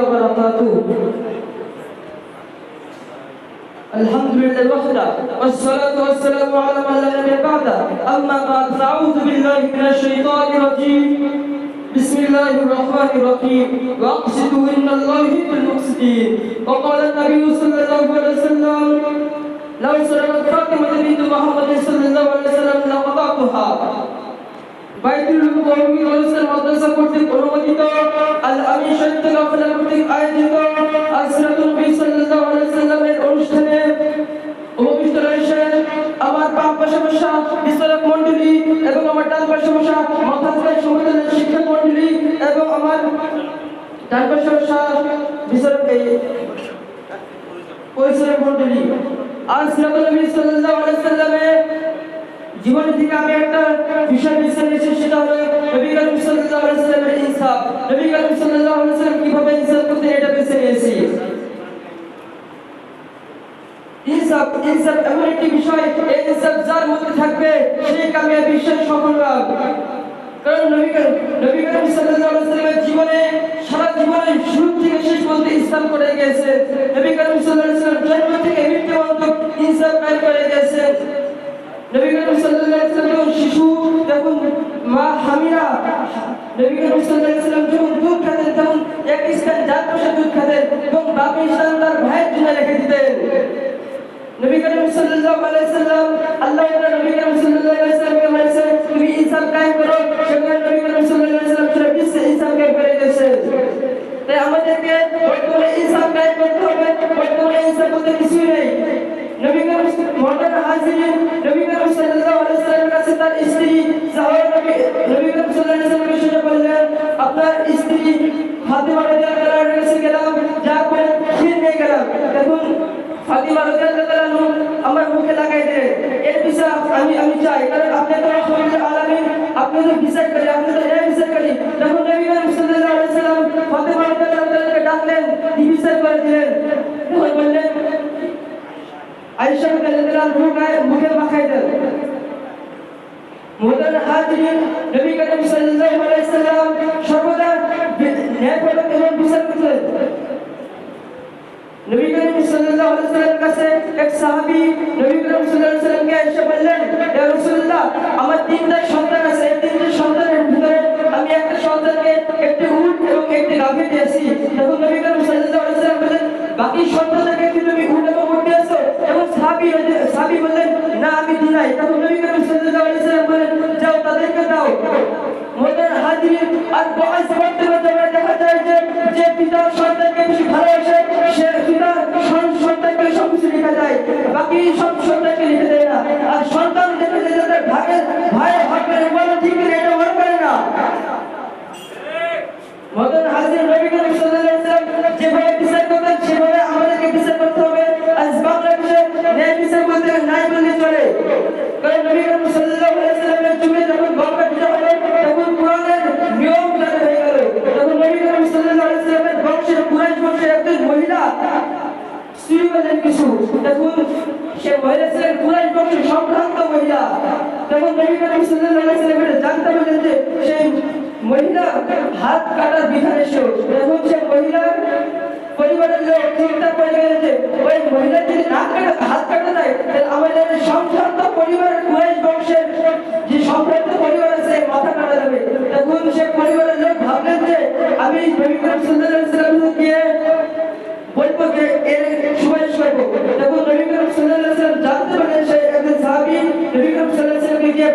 وبركاته. الحمد لله وحده والصلاة والسلام على من لا نبي بعده. أما بعد فأعوذ بالله من الشيطان الرجيم. بسم الله الرحمن الرحيم. واقصدوا إن الله يحب المقصدين. وقال النبي صلى الله عليه وسلم لو سرقت فاطمة بنت محمد صلى الله عليه وسلم لقطعتها বাইতুল মুকাররমী রসুল মাদ্রাসা কর্তৃক অনুমোদিত, আল আমিন সত্য গাফলা কর্তৃক আয়োজিত আসরাতুল নবী সাল্লাল্লাহু আলাইহি সাল্লামের অনুষ্ঠানে উপবিষ্ট রয়েছেন আমার বাম পাশে বসা বিচারক মণ্ডলী এবং আমার ডান পাশে বসা মাথায় সমতলের শিক্ষক মণ্ডলী এবং আমার ডান পাশে বসা বিচারক পরিচালক মণ্ডলী। আসরাতুল নবী সাল্লাল্লাহু আলাইহি সাল্লামের জীবন থেকে আমি একটা বিষয় নিয়েছি সেটা হলো নবী করিম সাল্লাল্লাহু আলাইহি সাল্লামের ইনসাফ। নবী করিম সাল্লাল্লাহু আলাইহি সাল্লাম কীভাবে ইনসাফ করতেন এটা বেছে নিয়েছি। ইনসাফ ইনসাফ এমন একটি বিষয়, এই ইনসাফ যার মধ্যে থাকবে সেই কামিয়াবি বিশ্বের সফল লাভ। কারণ নবী করিম নবী করিম সাল্লাল্লাহু আলাইহি সাল্লামের জীবনে, সারা জীবনে শুরু থেকে শেষ পর্যন্ত ইসলাম করে গেছে নবী করিম সাল্লাল্লাহু আলাইহি সাল্লাম নবী করিম সাল্লাল্লাহু আলাইহি যখন দুধ খেতেন তখন এক স্থান জাত দুধ খেতেন এবং বাকি স্থান তার ভাইয়ের জন্য রেখে দিতেন। নবী করিম সাল্লাল্লাহু আলাইহি সাল্লাম আল্লাহ তাআলা নবী করিম তুমি ইনসাফ কায়েম করো, সেখানে নবী করিম সাল্লাল্লাহু আলাইহি তাই আমাদেরকে বর্তমানে ইনসাফ কায়েম করতে হবে, বর্তমানে ইনসাফ বলতে কিছুই নেই। নবী করিম মর্যাদা হাজিরিন নবী সাল্লামের কাছে তার স্ত্রী জাহরা আমার মুখে লাগাই দিলেন এর বিচার আমি আমি চাই। কারণ আপনি তো রহমতুল আলামিন, আপনি তো বিচার করি, আপনি তো ন্যায় বিচার করি। যখন নবী করিম সাল্লাল্লাহু আলাইহি সাল্লাম ফাতিমা রাদিয়াল্লাহু আনহাকে ডাকলেন কি বিচার করে দিলেন। তখন বললেন, আয়েশা রাদিয়াল্লাহু আনহা মুখে মাখাই দেন। মোহতার হাজিরিন, নবী করিম সাল্লাল্লাহু আলাইহি সাল্লাম সর্বদা ন্যায়পরায়ণ এবং বিচার করতেন। এবং একটি নবী করিম সাল্লাল্লাহু আলাইহি সাল্লাম বললেন, বাকি সন্তানকে কি তুমি উট এবং উট দাও। মোদের হাজির আর বয়স করতে দেখা যায় যে পিতা সন্তানকে বেশি ভালোবাসে লেখা যায়। বাকি সব সরকারকে লিখে দেয় না। আর সন্তান দেখে যে যাদের ভাগের ভাই ভাগ বলে ঠিক এটা মনে করে না। মদন হাজির নবী করিম সাল্লাল্লাহু আলাইহি ওয়াসাল্লাম যেভাবে স্ত্রী বলেন কিছু। দেখুন, সে মহিলা ছিলেন কুরাইশ বংশের সম্ভ্রান্ত মহিলা। তখন নবী করিম সাল্লাল্লাহু আলাইহি ওয়াসাল্লাম জানতে পারলেন যে সেই মহিলা হাত কাটার বিধান এসেও দেখুন, সে মহিলা, পরিবারের চিন্তা করে গেলেন যে, ওই মহিলা যদি নাক কাটা, হাত কাটা যায় তাহলে আমাদের সম্ভ্রান্ত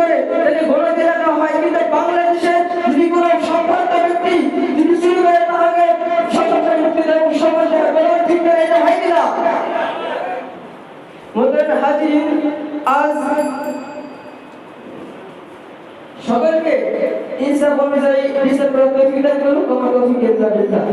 করে গণে দেওয়া দেওয়া হয়। কিন্তু বাংলাদেশে যদি কোনো সম্ভ্রান্ত ব্যক্তি যদি চুরি করে, তাহলে দেয় সকলকে ইনসাফ অনুযায়ী বিচার করার তৌফিক দান করুন। আমার তৌফিক দান